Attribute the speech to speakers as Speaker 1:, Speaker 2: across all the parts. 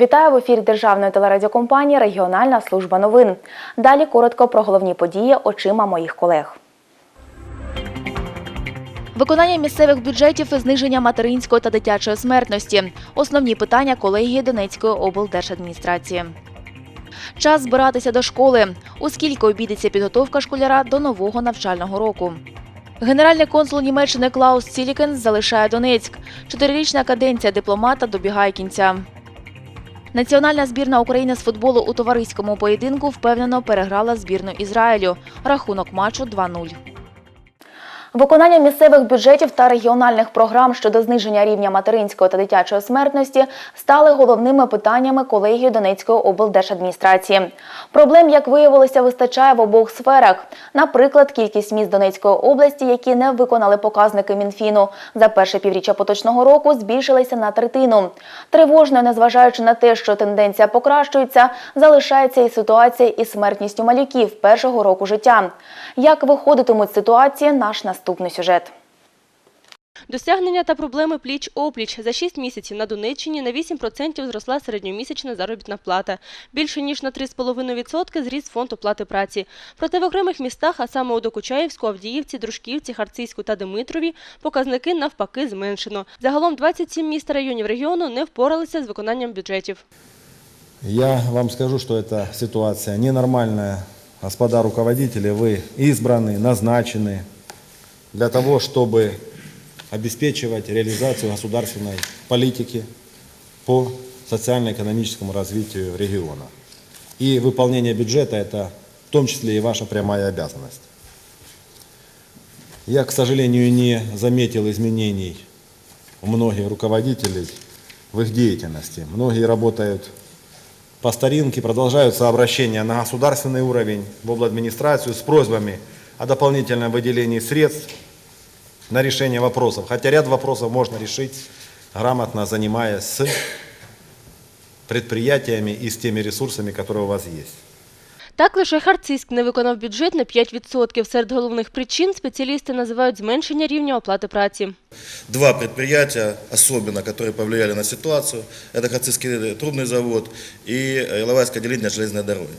Speaker 1: Вітаю в ефірі Державної телерадіокомпанії Регіональна служба новин. Далі коротко про головні події очима моїх колег. Виконання місцевих бюджетів і зниження материнської та дитячої смертності основні питання колегії Донецької облдержадміністрації. Час збиратися до школи. У скільки обійдеться підготовка школяра до нового навчального року. Генеральний консул Німеччини Клаус Цілікенс залишає Донецьк. Чотирирічна каденція дипломата добігає кінця. Національна збірна України з футболу у товариському поєдинку впевнено переграла збірну Ізраїлю. Рахунок матчу 2-0. Виконання місцевих бюджетів та регіональних програм щодо зниження рівня материнської та дитячої смертності стали головними питаннями колегії Донецької облдержадміністрації. Проблем, як виявилося, вистачає в обох сферах. Наприклад, кількість міст Донецької області, які не виконали показники Мінфіну за перше півріччя поточного року, збільшилися на третину. Тривожною, незважаючи на те, що тенденція покращується, залишається і ситуація із смертністю малюків першого року життя. Як виходитимуть ситуації, наш наступний сюжет.
Speaker 2: Досягнення та проблеми пліч-опліч. За 6 місяців на Донеччині на 8% зросла середньомісячна заробітна плата. Більше ніж на 3,5% зріс фонд оплати праці. Проте в окремих містах, а саме у Докучаївську, Авдіївці, Дружківці, Харцизьку та Димитрові, показники навпаки зменшено. Загалом 27 міст та районів регіону не впоралися з виконанням бюджетів.
Speaker 3: Я вам скажу, что эта ситуация ненормальная. Господа руководители, вы избраны, назначены Для того, чтобы обеспечивать реализацию государственной политики по социально-экономическому развитию региона. И выполнение бюджета – это в том числе и ваша прямая обязанность. Я, к сожалению, не заметил изменений у многих руководителей в их деятельности. Многие работают по старинке, продолжаются обращения на государственный уровень, в обладминистрацию с просьбами о дополнительном выделении средств на решение вопросов. Хотя ряд вопросов можно решить, грамотно занимаясь с предприятиями и с теми ресурсами, которые у вас есть.
Speaker 2: Так, лише Харцизьк не виконав бюджет на 5%. Серед головних причин спеціалісти називають зменшення рівня оплати праці.
Speaker 4: Два предприятия, особенно, которые повлияли на ситуацию, это Хацинский трубный завод и Иловайское отделение железной дороги.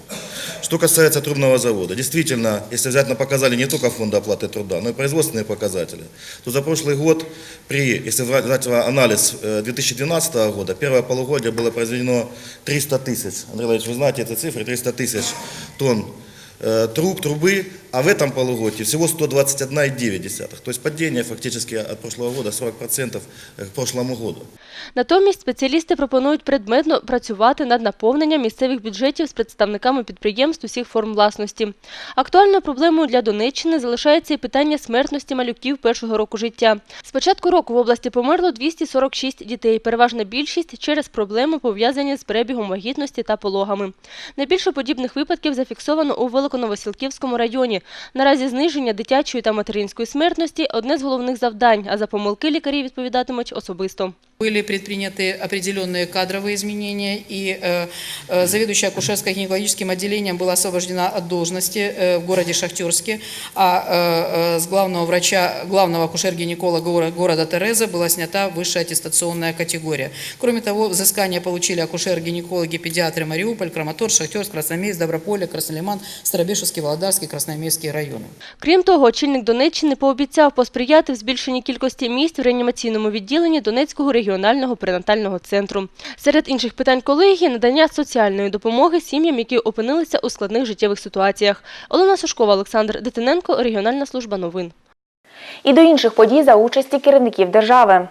Speaker 4: Что касается трубного завода, действительно, если взять на показатели не только фонда оплаты труда, но и производственные показатели, то за прошлый год, при, если взять анализ э, 2012 года, первое полугодие было произведено 300 тысяч, Андрей Владимирович, вы знаете эти цифры, 300 тысяч тонн э, труб, трубы, а в этом полугодии всего 121,9. То есть падение фактически от прошлого года 40% к прошлому году.
Speaker 2: Натомість спеціалісти пропонують предметно працювати над наповненням місцевих бюджетів з представниками підприємств усіх форм власності. Актуальною проблемою для Донеччини залишається і питання смертності малюків першого року життя. З початку року в області померло 246 дітей, переважна більшість через проблеми, пов'язані з перебігом вагітності та пологами. Найбільше подібних випадків зафіксовано у Великоновосілківському районі. Наразі зниження дитячої та материнської смертності – одне з головних завдань, а за помилки лікарі відповідатимуть особисто.
Speaker 5: Были предприняты определенные кадровые изменения, и э, э, заведующая акушерско-гинекологическим отделением была освобождена от должности э, в городе Шахтерске, а э, э, с главного врача, главного акушер-гинеколога гора- города Тереза была снята высшая аттестационная категория. Кроме того, взыскание получили акушер-гинекологи, педиатры Мариуполь, Краматорск, Шахтерск, Красноармейск, Доброполе, Краснолиман, Старобешевский, Володарский, Красноармейский районы.
Speaker 2: Крім того, очільник Донеччини пообіцяв посприяти в збільшенні кількості місць в реанімаційному відділенні Донецького регіонального перинатального центру. Серед інших питань колегії – надання соціальної допомоги сім'ям, які опинилися у складних життєвих ситуаціях. Олена Сушкова, Олександр Дитиненко, Регіональна служба новин.
Speaker 1: І до інших подій за участі керівників держави.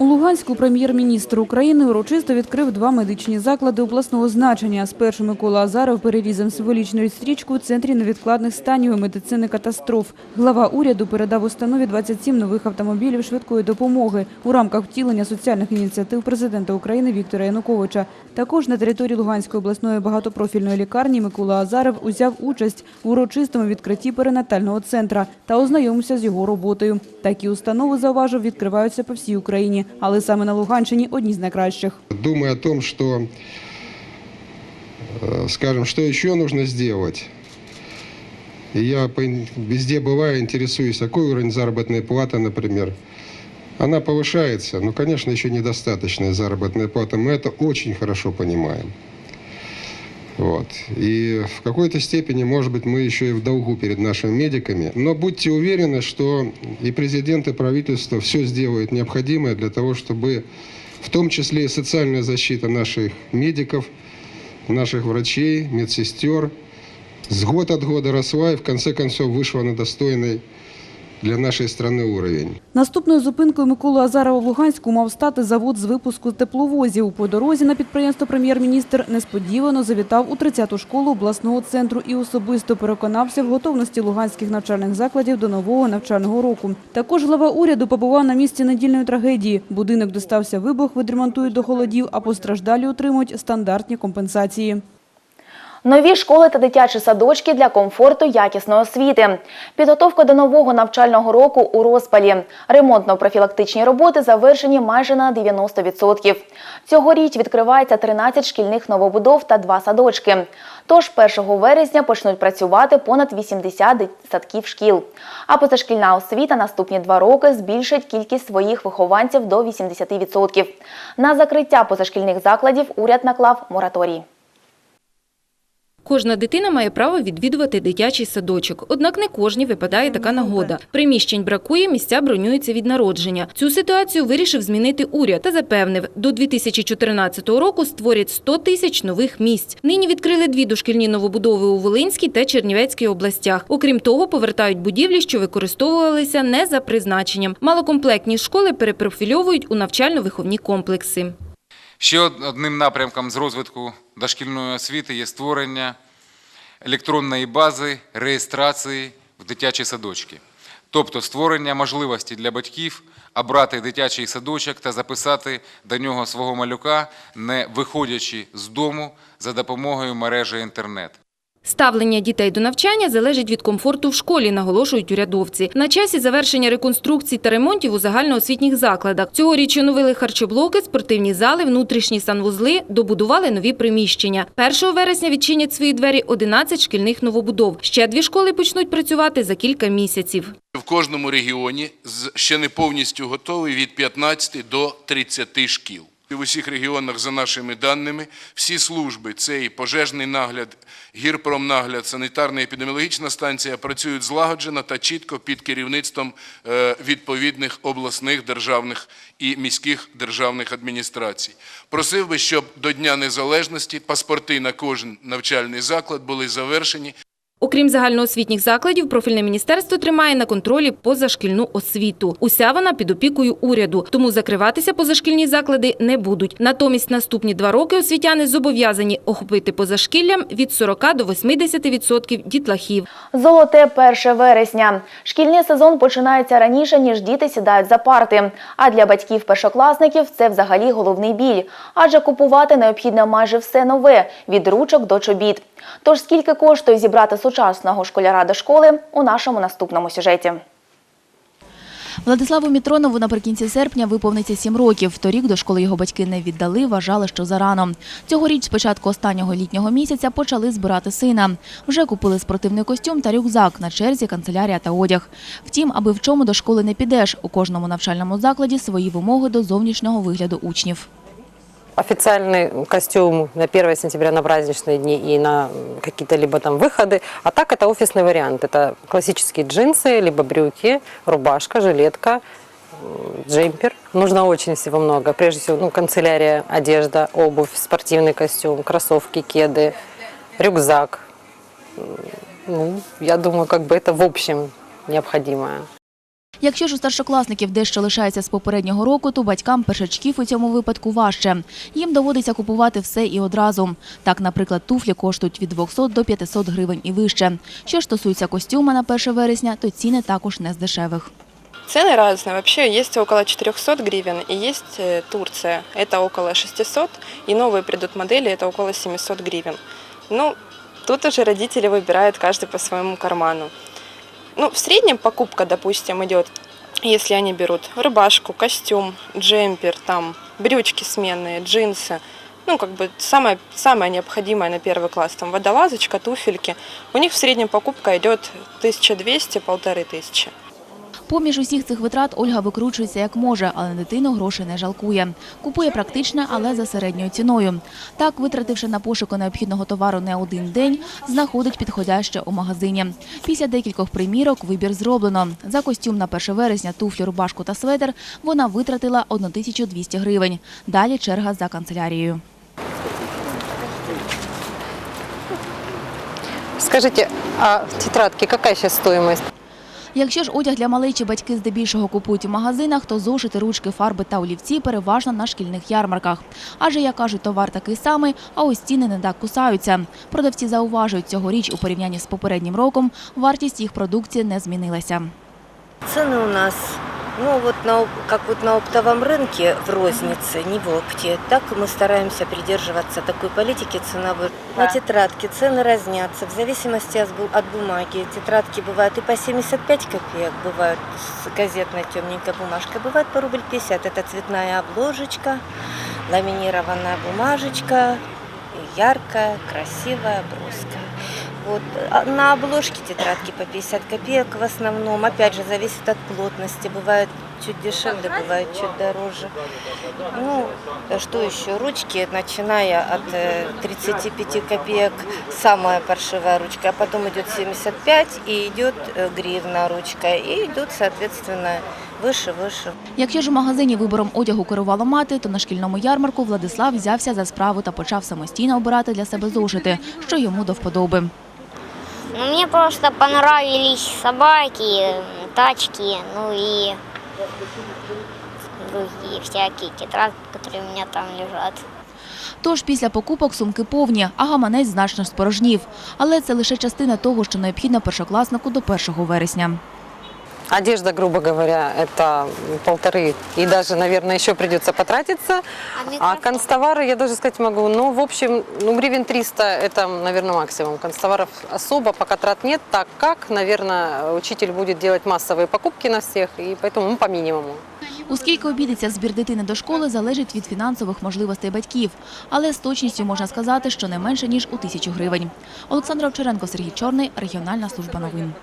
Speaker 6: У Луганську прем'єр-міністр України урочисто відкрив два медичні заклади обласного значення. Спершу Микола Азаров перерізав символічну стрічку у центрі невідкладних станів медицини катастроф. Глава уряду передав установі 27 нових автомобілів швидкої допомоги у рамках втілення соціальних ініціатив президента України Віктора Януковича. Також на території Луганської обласної багатопрофільної лікарні Микола Азаров узяв участь у урочистому відкритті перинатального центра та ознайомився з його роботою. Такі установи, зауважив, відкриваються по всій Україні, але саме на Луганщині одні з найкращих.
Speaker 7: думая о том, что, э, скажем, что еще нужно сделать. И я по- везде бываю, интересуюсь, какой уровень заработной платы, например, она повышается, но, конечно, еще недостаточная заработная плата. Мы это очень хорошо понимаем. Вот. И в какой-то степени, может быть, мы еще и в долгу перед нашими медиками. Но будьте уверены, что и президент, и правительство все сделают необходимое для того, чтобы в том числе и социальная защита наших медиков, наших врачей, медсестер с год от года росла и в конце концов вышла на достойный для нашей страны уровень.
Speaker 6: Наступною зупинкою Миколи Азарова в Луганську мав стати завод з випуску тепловозів. По дорозі на підприємство прем'єр-міністр несподівано завітав у 30-ту школу обласного центру і особисто переконався в готовності луганських навчальних закладів до нового навчального року. Також глава уряду побував на місці недільної трагедії. Будинок достався вибух, відремонтують до холодів, а постраждалі отримують стандартні компенсації.
Speaker 1: Нові школи та дитячі садочки для комфорту якісної освіти. Підготовка до нового навчального року у розпалі. Ремонтно-профілактичні роботи завершені майже на 90%. Цьогоріч відкривається 13 шкільних новобудов та 2 садочки. Тож 1 вересня почнуть працювати понад 80 садків шкіл. А позашкільна освіта наступні два роки збільшить кількість своїх вихованців до 80%. На закриття позашкільних закладів уряд наклав мораторій.
Speaker 8: Кожна дитина має право відвідувати дитячий садочок. Однак не кожній випадає така нагода. Приміщень бракує, місця бронюються від народження. Цю ситуацію вирішив змінити уряд та запевнив, до 2014 року створять 100 тисяч нових місць. Нині відкрили дві дошкільні новобудови у Волинській та Чернівецькій областях. Окрім того, повертають будівлі, що використовувалися не за призначенням. Малокомплектні школи перепрофільовують у навчально-виховні комплекси.
Speaker 9: Ще одним напрямком з розвитку дошкільної освіти є створення електронної бази реєстрації в дитячі садочки. Тобто створення можливості для батьків обрати дитячий садочок та записати до нього свого малюка, не виходячи з дому за допомогою мережі інтернет.
Speaker 8: Ставлення дітей до навчання залежить від комфорту в школі, наголошують урядовці. На часі завершення реконструкцій та ремонтів у загальноосвітніх закладах. Цьогоріч оновили харчоблоки, спортивні зали, внутрішні санвузли, добудували нові приміщення. 1 вересня відчинять свої двері 11 шкільних новобудов. Ще дві школи почнуть працювати за кілька місяців.
Speaker 10: В кожному регіоні ще не повністю готовий від 15 до 30 шкіл. В усіх регіонах, за нашими даними, всі служби, це і пожежний нагляд, гірпромнагляд, санітарна епідеміологічна станція працюють злагоджено та чітко під керівництвом е, відповідних обласних державних і міських державних адміністрацій. Просив би, щоб до Дня Незалежності паспорти на кожен навчальний заклад були завершені
Speaker 8: Окрім загальноосвітніх закладів, профільне міністерство тримає на контролі позашкільну освіту. Уся вона під опікою уряду, тому закриватися позашкільні заклади не будуть. Натомість наступні два роки освітяни зобов'язані охопити позашкіллям від 40 до 80% дітлахів.
Speaker 1: Золоте 1 вересня. Шкільний сезон починається раніше, ніж діти сідають за парти. А для батьків-першокласників це взагалі головний біль. Адже купувати необхідно майже все нове – від ручок до чобіт. Тож скільки коштує зібрати сучасного школяра до школи – у нашому наступному сюжеті. Владиславу Мітронову наприкінці серпня виповниться 7 років. Торік до школи його батьки не віддали, вважали, що зарано. Цьогоріч, з початку останнього літнього місяця, почали збирати сина. Вже купили спортивний костюм та рюкзак, на черзі канцелярія та одяг. Втім, аби в чому до школи не підеш, у кожному навчальному закладі свої вимоги до зовнішнього вигляду учнів.
Speaker 11: Официальный костюм на 1 сентября на праздничные дни и на какие-то либо там выходы. А так это офисный вариант. Это классические джинсы, либо брюки, рубашка, жилетка, джемпер. Нужно очень всего много. Прежде всего, ну, канцелярия, одежда, обувь, спортивный костюм, кроссовки, кеды, рюкзак. Ну, я думаю, как бы это в общем необходимое.
Speaker 1: Якщо ж у старшокласників дещо лишається з попереднього року, то батькам першачків у цьому випадку важче. Їм доводиться купувати все і одразу. Так, наприклад, туфлі коштують від 200 до 500 гривень і вище. Що ж стосується костюма на 1 вересня, то ціни також не з дешевих.
Speaker 12: Цены разные. Вообще есть около 400 гривен и есть э, Турция. Это около 600. И новые придут модели, это около 700 гривен. Ну, тут уже родители выбирают каждый по своему карману. Ну, в среднем покупка, допустим, идет, если они берут рубашку, костюм, джемпер, там, брючки сменные, джинсы. Ну, как бы самое, самое необходимое на первый класс, там, водолазочка, туфельки. У них в среднем покупка идет 1200-1500.
Speaker 1: Поміж усіх цих витрат Ольга викручується як може, але на дитину грошей не жалкує. Купує практичне, але за середньою ціною. Так, витративши на пошуку необхідного товару не один день, знаходить підходяще у магазині. Після декількох примірок вибір зроблено. За костюм на 1 вересня, туфлю, рубашку та светр вона витратила 1200 гривень. Далі черга за канцелярією.
Speaker 11: Скажите, а тетрадки какая сейчас стоимость?
Speaker 1: Якщо ж одяг для малечі батьки здебільшого купують у магазинах, то зошити, ручки, фарби та олівці переважно на шкільних ярмарках. Адже, як кажуть, товар такий самий, а ось ціни не так кусаються. Продавці зауважують, цьогоріч у порівнянні з попереднім роком вартість їх продукції не змінилася.
Speaker 13: Ціни у нас, ну вот на, как вот на оптовом рынке в рознице, не в опте, так мы стараемся придерживаться такой политики ценовой. На тетрадки цены разнятся в зависимости от бу- от бумаги. Тетрадки бывают и по 75 копеек, бывают с газетной темненькой бумажкой, бывает по рубль 50. Это цветная обложечка, ламинированная бумажечка, яркая, красивая, броская. Вот. а На обложке тетрадки по 50 копеек в основном. Опять же, зависит от плотности. Бывает чуть дешевле, бывает чуть дороже. Ну, что еще? Ручки, начиная от э, 35 копеек, самая паршивая ручка, а потом идет 75 и идет э, гривна ручка, и идут, соответственно, выше, выше.
Speaker 1: Якщо ж у магазині вибором одягу керувала мати, то на шкільному ярмарку Владислав взявся за справу та почав самостійно обирати для себе зошити, що йому до вподоби.
Speaker 14: Ну, мне просто понравились собаки, тачки, ну и другие всякие тетрадки, которые у меня там лежат.
Speaker 1: Тож після покупок сумки повні, а гаманець значно спорожнів. Але це лише частина того, що необхідно першокласнику до 1 вересня.
Speaker 11: Одежда, грубо говоря, это полторы, и даже, наверное, еще придется потратиться. А констовары, я даже сказать могу, ну, в общем, ну, гривен 300 это, наверное, максимум. Констоваров особо пока трат нет, так как, наверное, учитель будет делать массовые покупки на всех, и поэтому ну, по минимуму.
Speaker 1: У скільки обійдеться збір дитини до школи, залежить від фінансових можливостей батьків. Але з точністю можна сказати, що не менше, ніж у тисячу гривень. Олександра Овчаренко, Сергій Чорний, регіональна служба новин.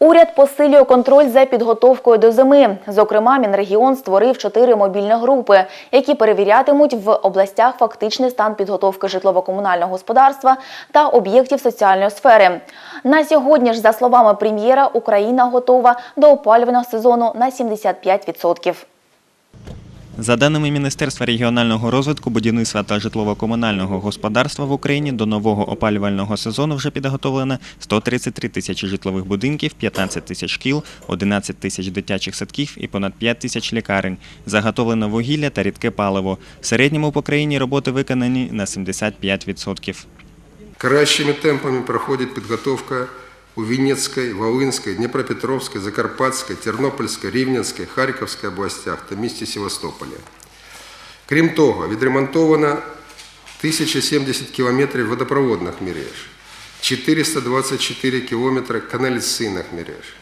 Speaker 1: Уряд посилює контроль за підготовкою до зими. Зокрема, Мінрегіон створив чотири мобільні групи, які перевірятимуть в областях фактичний стан підготовки житлово-комунального господарства та об'єктів соціальної сфери. На сьогодні ж, за словами прем'єра, Україна готова до опалювального сезону на 75%.
Speaker 15: За даними Міністерства регіонального розвитку, будівництва та житлово-комунального господарства в Україні до нового опалювального сезону вже підготовлено 133 тисячі житлових будинків, 15 тисяч шкіл, 11 тисяч дитячих садків і понад 5 тисяч лікарень. Заготовлено вугілля та рідке паливо. В середньому по країні роботи виконані на 75%.
Speaker 7: Кращими темпами проходит подготовка у Винницкой, Волынской, Днепропетровской, Закарпатской, Тернопольской, Рівненській, Харківській областях та місті Севастополі. Крім того, відремонтовано 1070 кілометрів водопроводних мереж, 424 кілометри каналізаційних мереж.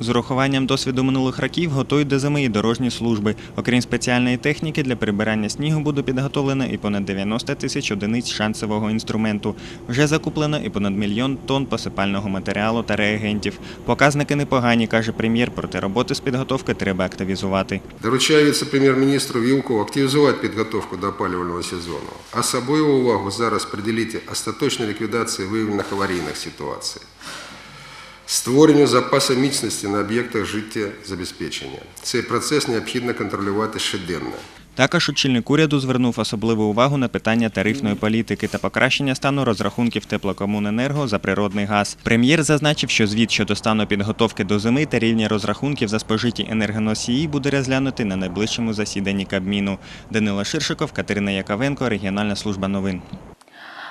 Speaker 15: З урахуванням досвіду минулих років готують до зими і дорожні служби. Окрім спеціальної техніки, для прибирання снігу буде підготовлено і понад 90 тисяч одиниць шансового інструменту. Вже закуплено і понад мільйон тонн посипального матеріалу та реагентів. Показники непогані, каже прем'єр, проте роботи з підготовки треба активізувати.
Speaker 7: Доручаю віце-прем'єр-міністру Вілкову активізувати підготовку до опалювального сезону. Особливу увагу зараз приділити остаточній ліквідації виявлених аварійних ситуацій. Створенню запасу міцності на об'єктах життєзабезпечення. Цей процес необхідно контролювати щоденно.
Speaker 15: Також очільник уряду звернув особливу увагу на питання тарифної політики та покращення стану розрахунків теплокомуненерго за природний газ. Прем'єр зазначив, що звіт щодо стану підготовки до зими та рівня розрахунків за спожиті енергоносії буде розглянути на найближчому засіданні Кабміну. Данила Ширшиков, Катерина Яковенко, регіональна служба новин.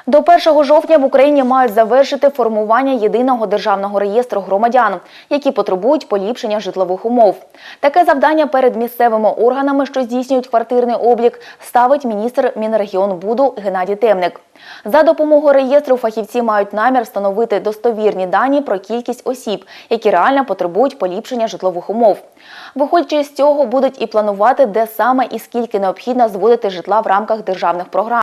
Speaker 1: До 1 жовтня в Україні мають завершити формування єдиного державного реєстру громадян, які потребують поліпшення житлових умов. Таке завдання перед місцевими органами, що здійснюють квартирний облік, ставить міністр Мінрегіонбуду Геннадій Темник. За допомогою реєстру фахівці мають намір встановити достовірні дані про кількість осіб, які реально потребують поліпшення житлових умов. Виходячи з цього, будуть і планувати, де саме і скільки необхідно зводити житла в рамках державних програм.